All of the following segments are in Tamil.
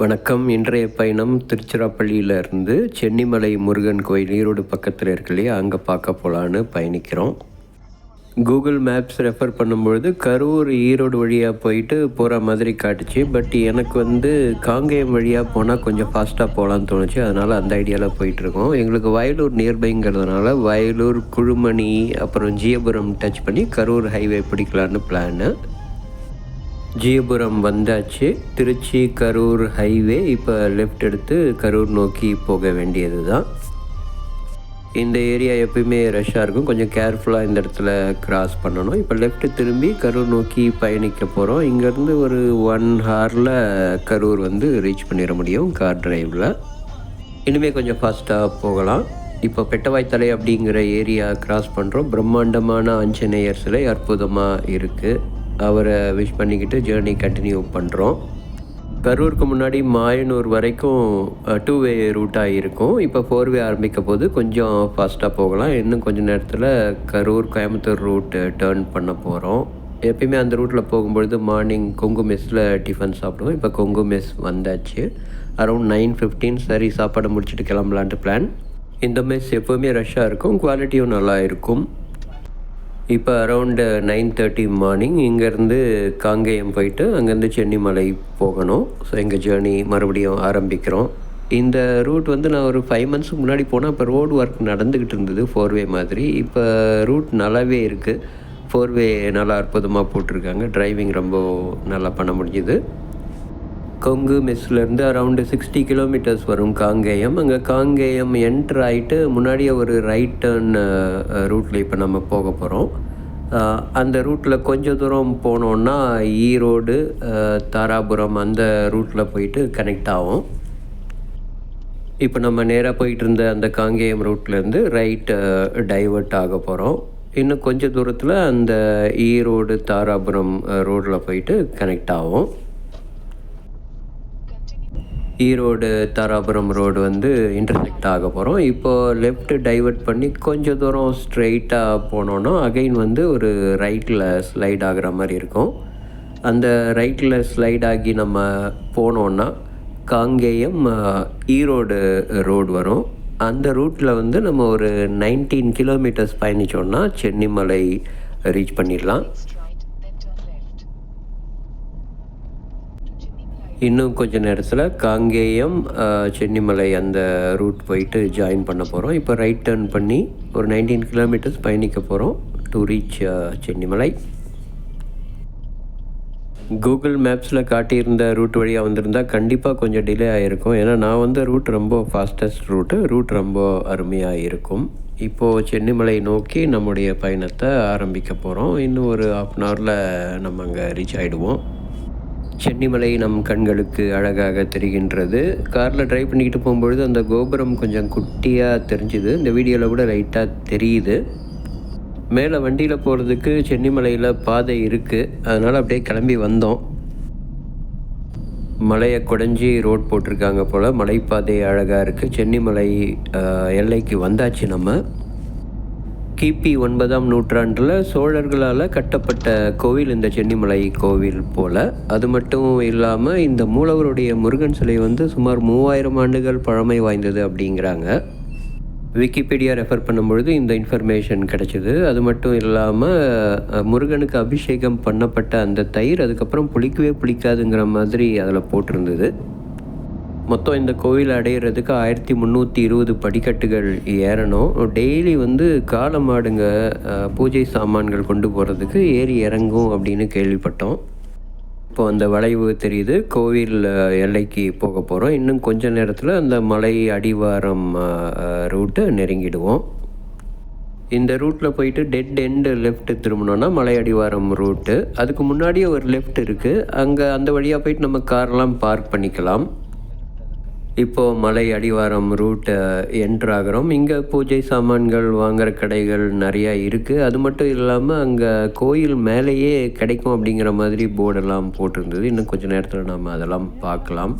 வணக்கம். இன்றைய பயணம் திருச்சிராப்பள்ளியிலேருந்து சென்னிமலை முருகன் கோயில் ஈரோடு பக்கத்தில் இருக்கலையே அங்கே பார்க்க போகலான்னு பயணிக்கிறோம். கூகுள் மேப்ஸ் ரெஃபர் பண்ணும்பொழுது கரூர் ஈரோடு வழியாக போயிட்டு போகிற மாதிரி காட்டுச்சு. பட் எனக்கு வந்து காங்கேயம் வழியாக போனால் கொஞ்சம் ஃபாஸ்ட்டாக போகலான்னு தோணுச்சு. அதனால் அந்த ஐடியாவில் போயிட்டுருக்கோம். எங்களுக்கு வயலூர் நியர்பைங்கிறதுனால வயலூர் குழுமணி அப்புறம் ஜியபுரம் டச் பண்ணி கரூர் ஹைவே பிடிக்கலான்னு பிளான்னு ஜியபுரம் வந்தாச்சு. திருச்சி கரூர் ஹைவே இப்போ லெஃப்ட் எடுத்து கரூர் நோக்கி போக வேண்டியது தான் இந்த ஏரியா எப்பயுமே ரஷ்ஷாக இருக்கும். கொஞ்சம் கேர்ஃபுல்லாக இந்த இடத்துல கிராஸ் பண்ணணும். இப்போ லெஃப்ட் திரும்பி கரூர் நோக்கி பயணிக்க போகிறோம் இங்கேருந்து ஒரு ஒன் ஹாரில் கரூர் வந்து ரீச் பண்ணிட முடியும் கார் டிரைவில் இனிமேல் கொஞ்சம் ஃபாஸ்ட்டாக போகலாம். இப்போ பெட்டவாய்த்தலை அப்படிங்கிற ஏரியா கிராஸ் பண்ணுறோம் பிரம்மாண்டமான ஆஞ்சநேயர் சிலை அற்புதமாக இருக்குது அவரை விஷ் பண்ணிக்கிட்டு ஜேர்னி கண்டினியூ பண்ணுறோம் கரூருக்கு முன்னாடி மாயனூர் வரைக்கும் டூ வே ரூட்டாக இருக்கும். இப்போ ஃபோர் வே ஆரம்பிக்க போது கொஞ்சம் ஃபாஸ்ட்டாக போகலாம். இன்னும் கொஞ்சம் நேரத்தில் கரூர் கோயம்புத்தூர் ரூட்டு டேர்ன் பண்ண போகிறோம் எப்பயுமே அந்த ரூட்டில் போகும்பொழுது மார்னிங் கொங்கு மெஸ்ஸில் டிஃபன் சாப்பிடுவோம். இப்போ கொங்கு மெஸ் வந்தாச்சு. அரௌண்ட் நைன் ஃபிஃப்டீன் சரி சாப்பாடு முடிச்சுட்டு கிளம்பலான்ட்டு பிளான் இந்த மெஸ் எப்போவுமே ரஷ்ஷாக இருக்கும். குவாலிட்டியும் நல்லா இருக்கும். இப்போ அரவுண்டு நைன் தேர்ட்டி மார்னிங் இங்கேருந்து காங்கேயம் போயிட்டு அங்கேருந்து சென்னிமலை போகணும். ஸோ எங்கள் ஜேர்னி மறுபடியும் ஆரம்பிக்கிறோம். இந்த ரூட் வந்து நான் ஒரு ஃபைவ் மந்த்ஸுக்கு முன்னாடி போனால் இப்போ ரோடு ஒர்க் நடந்துக்கிட்டு இருந்தது ஃபோர் வே மாதிரி. இப்போ ரூட் நல்லாவே இருக்குது ஃபோர் வே நல்லா அற்புதமாக போட்டிருக்காங்க. டிரைவிங் ரொம்ப நல்லா பண்ண முடிஞ்சுது. கொங்கு மெஸ்லேருந்து அரவுண்டு சிக்ஸ்டி கிலோமீட்டர்ஸ் வரும் காங்கேயம். அங்கே காங்கேயம் என்ட்ரு ஆகிட்டு முன்னாடியே ஒரு ரைட் டேர்ன் ரூட்டில் இப்போ நம்ம போக போகிறோம் அந்த ரூட்டில் கொஞ்சம் தூரம் போனோன்னா ஈரோடு தாராபுரம் அந்த ரூட்டில் போயிட்டு கனெக்ட் ஆகும் இப்போ நம்ம நேராக போயிட்டு இருந்த அந்த காங்கேயம் ரூட்லேருந்து ரைட் டைவர்ட் ஆக போகிறோம் இன்னும் கொஞ்சம் தூரத்தில் அந்த ஈரோடு தாராபுரம் ரோட்டில் போயிட்டு கனெக்ட் ஆகும் ஈரோடு தாராபுரம் ரோடு வந்து இன்டர்செக்ட் ஆக போகிறோம் இப்போது லெஃப்ட் டைவர்ட் பண்ணி கொஞ்சம் தூரம் ஸ்ட்ரெயிட்டாக போனோன்னா அகைன் வந்து ஒரு ரைட்டில் ஸ்லைட் ஆகிற மாதிரி இருக்கும். அந்த ரைட்டில் ஸ்லைட் ஆகி நம்ம போனோன்னா காங்கேயம் ஈரோடு ரோடு வரும். அந்த ரூட்டில் வந்து நம்ம ஒரு நைன்டீன் கிலோமீட்டர்ஸ் பயணித்தோன்னா சென்னிமலை ரீச் பண்ணிடலாம். இன்னும் கொஞ்ச நேரத்தில் காங்கேயம் சென்னிமலை அந்த ரூட் போயிட்டு ஜாயின் பண்ண போகிறோம் இப்போ ரைட் டர்ன் பண்ணி ஒரு நைன்டீன் கிலோமீட்டர்ஸ் பயணிக்க போகிறோம் டு ரீச் சென்னிமலை. கூகுள் மேப்ஸில் காட்டியிருந்த ரூட் வழியாக வந்திருந்தால் கண்டிப்பாக கொஞ்சம் டிலே ஆகிருக்கும் ஏன்னா நான் வந்த ரூட் ரொம்ப ஃபாஸ்டஸ்ட் ரூட்டு ரூட் ரொம்ப அருமையாக இருக்கும். இப்போது சென்னிமலை நோக்கி நம்முடைய பயணத்தை ஆரம்பிக்க போகிறோம் இன்னும் ஒரு ஆஃப் அன் ஹவரில் நம்ம அங்கே ரீச் ஆகிடுவோம் சென்னிமலை நம் கண்களுக்கு அழகாக தெரிகின்றது. காரில் ட்ரைவ் பண்ணிக்கிட்டு போகும்பொழுது அந்த கோபுரம் கொஞ்சம் குட்டியாக தெரிஞ்சுது. இந்த வீடியோவில் கூட லைட்டாக தெரியுது. மேலே வண்டியில் போகிறதுக்கு சென்னிமலையில் பாதை இருக்குது அதனால் அப்படியே கிளம்பி வந்தோம். மலையை குடஞ்சி ரோட் போட்டிருக்காங்க போல். மலைப்பாதை அழகாக இருக்குது சென்னிமலை எல்லைக்கு வந்தாச்சு நம்ம. கிபி ஒன்பதாம் நூற்றாண்டில் சோழர்களால் கட்டப்பட்ட கோவில் இந்த சென்னிமலை கோவில் போல். அது மட்டும் இல்லாமல் இந்த மூலவருடைய முருகன் சிலை வந்து சுமார் மூவாயிரம் ஆண்டுகள் பழமை வாய்ந்தது அப்படிங்கிறாங்க. விக்கிபீடியா ரெஃபர் பண்ணும்பொழுது இந்த இன்ஃபர்மேஷன் கிடைச்சிது. அது மட்டும் இல்லாமல் முருகனுக்கு அபிஷேகம் பண்ணப்பட்ட அந்த தயிர் அதுக்கப்புறம் புளிக்கவே புளிக்காதுங்கிற மாதிரி அதில் போட்டிருந்தது. மொத்தம் இந்த கோவில் அடையிறதுக்கு ஆயிரத்தி முந்நூற்றி இருபது படிக்கட்டுகள் ஏறணும். டெய்லி வந்து காளை மாடுங்க பூஜை சாமான்கள் கொண்டு போகிறதுக்கு ஏறி இறங்கும் அப்படின்னு கேள்விப்பட்டோம். இப்போ அந்த வளைவு தெரியுது. கோவில் எல்லைக்கு போக போகிறோம் இன்னும் கொஞ்ச நேரத்தில் அந்த மலை அடிவாரம் ரூட்டை நெருங்கிடுவோம். இந்த ரூட்டில் போயிட்டு டெட் எண்டு லெஃப்ட் திரும்பினோன்னா மலை அடிவாரம் ரூட்டு. அதுக்கு முன்னாடியே ஒரு லெஃப்ட் இருக்குது அங்கே அந்த வழியாக போயிட்டு நம்ம கார்லாம் பார்க் பண்ணிக்கலாம். இப்போது மலை அடிவாரம் ரூட்டை என்ட்ரு ஆகிறோம். இங்கே பூஜை சாமான்கள் வாங்குகிற கடைகள் நிறையா இருக்குது அது மட்டும் இல்லாமல் அங்கே கோயில் மேலேயே கிடைக்கும் அப்படிங்கிற மாதிரி போர்டெல்லாம் போட்டிருந்தது. இன்னும் கொஞ்சம் நேரத்தில் நம்ம அதெல்லாம் பார்க்கலாம்.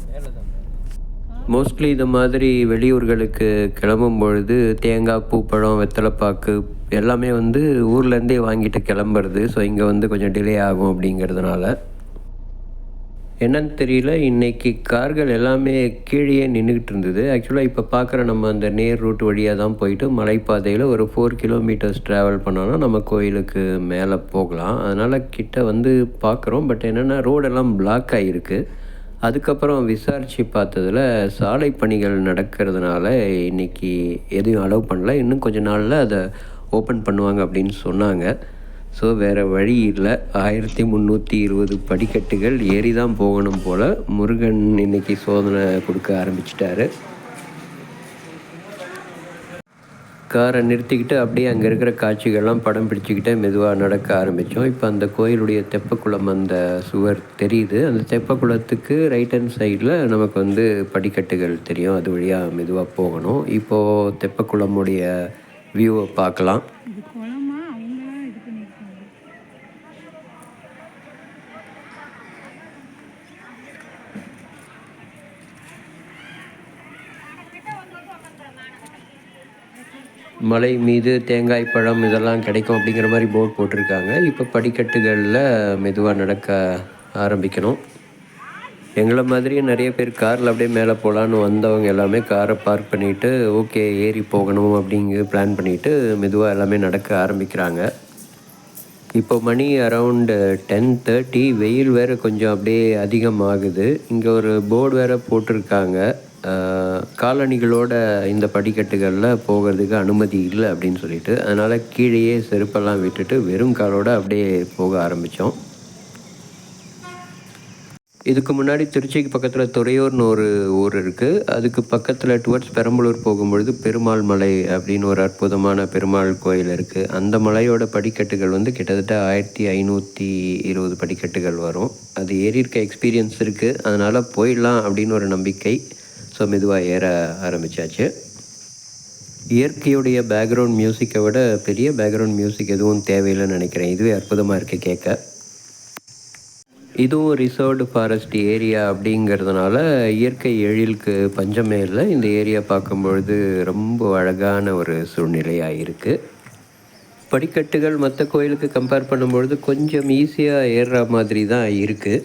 மோஸ்ட்லி இது மாதிரி வெளியூர்களுக்கு கிளம்பும் பொழுது தேங்காய் பூப்பழம் வெத்தலைப்பாக்கு எல்லாமே வந்து ஊர்லேருந்தே வாங்கிட்டு கிளம்புறது. ஸோ இங்கே வந்து கொஞ்சம் டிலே ஆகும் அப்படிங்கிறதுனால. என்னன்னு தெரியல. இன்றைக்கி கார்கள் எல்லாமே கீழேயே நின்றுக்கிட்டு இருந்தது. ஆக்சுவலாக இப்போ பார்க்குற நம்ம அந்த நேர் ரூட் வழியாக தான் போயிட்டு மலைப்பாதையில் ஒரு ஃபோர் கிலோமீட்டர்ஸ் ட்ராவல் பண்ணோன்னா நம்ம கோயிலுக்கு மேலே போகலாம். அதனால் கிட்ட வந்து பார்க்குறோம் பட் என்னென்னா ரோடெல்லாம் பிளாக் ஆகிருக்கு அதுக்கப்புறம் விசாரித்து பார்த்ததில் சாலை பணிகள் நடக்கிறதுனால இன்றைக்கி எதையும் அலோவ் பண்ணல. இன்னும் கொஞ்ச நாளில் அதை ஓப்பன் பண்ணுவாங்க அப்படின்னு சொன்னாங்க. ஸோ வேறு வழி இல்லை. ஆயிரத்தி முந்நூற்றி இருபது படிக்கட்டுகள் ஏறி தான் போகணும் போல் முருகன் இன்னைக்கு சோதனை கொடுக்க ஆரம்பிச்சிட்டாரு. காரை நிறுத்திக்கிட்டு அப்படியே அங்கே இருக்கிற காட்சிகள்லாம் படம் பிடிச்சிக்கிட்டே மெதுவாக நடக்க ஆரம்பித்தோம் இப்போ அந்த கோயிலுடைய தெப்பக்குளம் அந்த சுவர் தெரியுது. அந்த தெப்பக்குளத்துக்கு ரைட் ஹேண்ட் சைடில் நமக்கு வந்து படிக்கட்டுகள் தெரியும். அது வழியாக மெதுவாக போகணும். இப்போது தெப்பக்குளமுடைய வியூவை பார்க்கலாம் இது குளமா அவங்களா இது பண்ணியிருக்காங்க மலை மீது தேங்காய் பழம் இதெல்லாம் கிடைக்கும் அப்படிங்கிற மாதிரி போர்ட் போட்டிருக்காங்க. இப்போ படிக்கட்டுகளில் மெதுவாக நடக்க ஆரம்பிக்கணும். எங்களை மாதிரியே நிறைய பேர் காரில் அப்படியே மேலே போகலான்னு வந்தவங்க எல்லாமே காரை பார்க் பண்ணிவிட்டு ஓகே ஏறி போகணும் அப்படிங்கிற பிளான் பண்ணிவிட்டு மெதுவாக எல்லாமே நடக்க ஆரம்பிக்கிறாங்க. இப்போ மணி அரவுண்டு டென் தேர்ட்டி வெயில் வேறு கொஞ்சம் அப்படியே அதிகமாகுது. இங்கே ஒரு போர்டு வேறு போட்டிருக்காங்க. காலணிகளோட இந்த படிக்கட்டுகளில் போகிறதுக்கு அனுமதி இல்லை அப்படின்னு சொல்லிட்டு அதனால் கீழேயே செருப்பெல்லாம் விட்டுட்டு வெறும் காலோடு அப்படியே போக ஆரம்பித்தோம் இதுக்கு முன்னாடி திருச்சிக்கு பக்கத்தில் துறையூர்னு ஒரு ஊர் இருக்குது அதுக்கு பக்கத்தில் டுவர்ட்ஸ் பெரம்பலூர் போகும்பொழுது பெருமாள் மலை அப்படின்னு ஒரு அற்புதமான பெருமாள் கோயில் இருக்குது அந்த மலையோட படிக்கட்டுகள் வந்து கிட்டத்தட்ட ஆயிரத்தி ஐநூற்றி இருபது படிக்கட்டுகள் வரும். அது ஏறி இருக்க. எக்ஸ்பீரியன்ஸ் இருக்குது அதனால் போயிடலாம் அப்படின்னு ஒரு நம்பிக்கை. ஸோ மெதுவாக ஏற ஆரம்பித்தாச்சு இயற்கையுடைய பேக்ரவுண்ட் மியூசிக்கை விட பெரிய பேக்ரவுண்ட் மியூசிக் எதுவும் தேவையில்லைன்னு நினைக்கிறேன். இதுவே அற்புதமாக இருக்குது கேட்க. இதுவும் ரிசர்வ்டு ஃபாரஸ்ட் ஏரியா அப்படிங்கிறதுனால இயற்கை எழிலுக்கு பஞ்சமே இல்லை. இந்த ஏரியா பார்க்கும்பொழுது ரொம்ப அழகான ஒரு சூழ்நிலையாக இருக்குது படிக்கட்டுகள் மற்ற கோயிலுக்கு கம்பேர் பண்ணும்பொழுது கொஞ்சம் ஈஸியாக ஏறுற மாதிரி தான் இருக்குது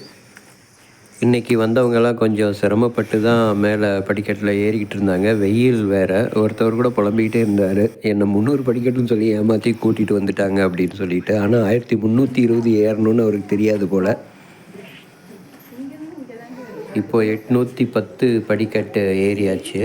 இன்றைக்கி வந்தவங்கெல்லாம் கொஞ்சம் சிரமப்பட்டு தான் மேலே படிக்கட்டில் ஏறிக்கிட்டு இருந்தாங்க. வெயில் வேறு. ஒருத்தவர் கூட புலம்பிக்கிட்டே இருந்தார். என்னை முந்நூறு படிக்கட்டுன்னு சொல்லி ஏமாற்றி கூட்டிகிட்டு வந்துட்டாங்க அப்படின்னு சொல்லிட்டு. ஆனால் ஆயிரத்தி முந்நூற்றி இருபது ஏறணும்னு அவருக்கு தெரியாது போல். இப்போது எட்நூற்றி பத்து படிக்கட்டு ஏறியாச்சு.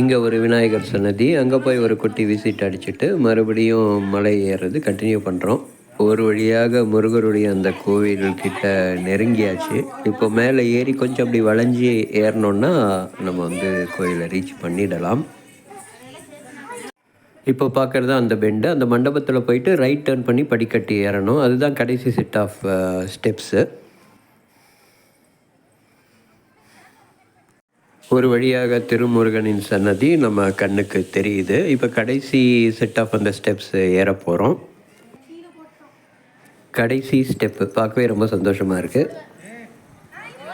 இங்கே ஒரு விநாயகர் சன்னதி. அங்கே போய் ஒரு குட்டி விசிட் அடிச்சுட்டு மறுபடியும் மலை ஏறுறது கண்டினியூ பண்ணுறோம் ஒரு வழியாக முருகருடைய அந்த கோவில்கிட்ட நெருங்கியாச்சு. இப்போ மேலே ஏறி கொஞ்சம் அப்படி வளைஞ்சி ஏறினோன்னா நம்ம வந்து கோயிலை ரீச் பண்ணிடலாம். இப்போ பார்க்குறது அந்த பெண்டு அந்த மண்டபத்தில் போயிட்டு ரைட் டேர்ன் பண்ணி படிக்கட்டு ஏறணும். அதுதான் கடைசி செட் ஆஃப் ஸ்டெப்ஸு ஒரு வழியாக திருமுருகனின் சன்னதி நம்ம கண்ணுக்கு தெரியுது. இப்போ கடைசி செட் ஆஃப் அந்த ஸ்டெப்ஸ் ஏற போகிறோம் கடைசி ஸ்டெப்பு பார்க்கவே ரொம்ப சந்தோஷமாக இருக்குது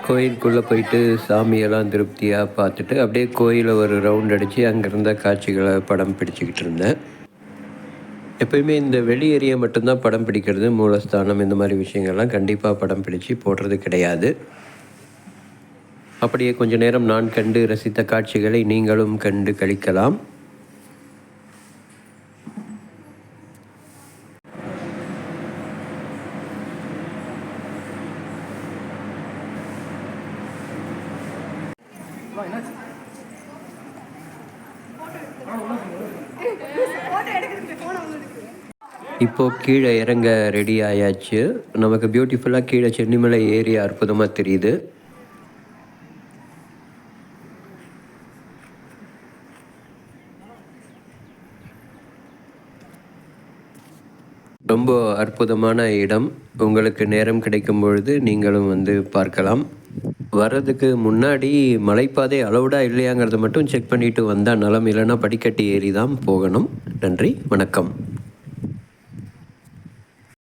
கோயிலுக்குள்ளே போயிட்டு சாமியெல்லாம் திருப்தியாக பார்த்துட்டு அப்படியே கோயிலை ஒரு ரவுண்ட் அடித்து அங்கே இருந்த காட்சிகளை படம் பிடிச்சிக்கிட்டு இருந்தேன். எப்பயுமே இந்த வெளி ஏரியா மட்டும்தான் படம் பிடிக்கிறது மூலஸ்தானம் இந்த மாதிரி விஷயங்கள்லாம் கண்டிப்பாக படம் பிடிச்சி போடுறது கிடையாது. அப்படியே கொஞ்ச நேரம் நான் கண்டு ரசித்த காட்சிகளை நீங்களும் கண்டு கழிக்கலாம். இப்போ கீழே இறங்க ரெடி ஆயாச்சு. நமக்கு பியூட்டிஃபுல்லாக கீழே சென்னிமலை ஏரியா அற்புதமாக தெரியுது. ரொம்ப அற்புதமான இடம். உங்களுக்கு நேரம் கிடைக்கும் பொழுது நீங்களும் வந்து பார்க்கலாம். வர்றதுக்கு முன்னாடி மலைப்பாதை அளவுடா இல்லையாங்கிறத மட்டும் செக் பண்ணிட்டு வந்தால் நலம் இல்லைன்னா படிக்கட்டு ஏறி தான் போகணும். நன்றி வணக்கம்.